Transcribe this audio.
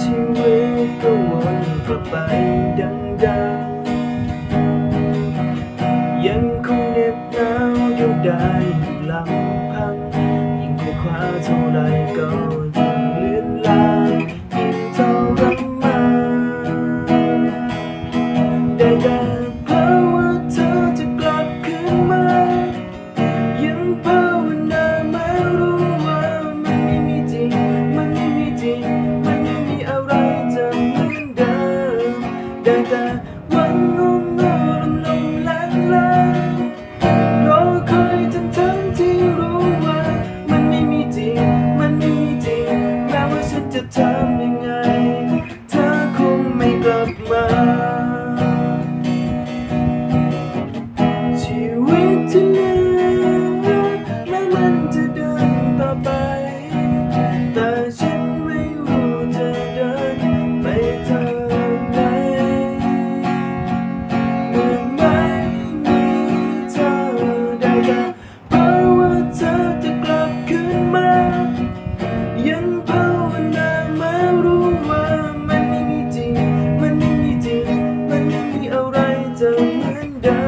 ชีวิตก็วนกลับไปดังเดิมยังคงเหน็บหนาวอยู่ได้ลำพังยิ่งคว้าเท่าไรก็ and.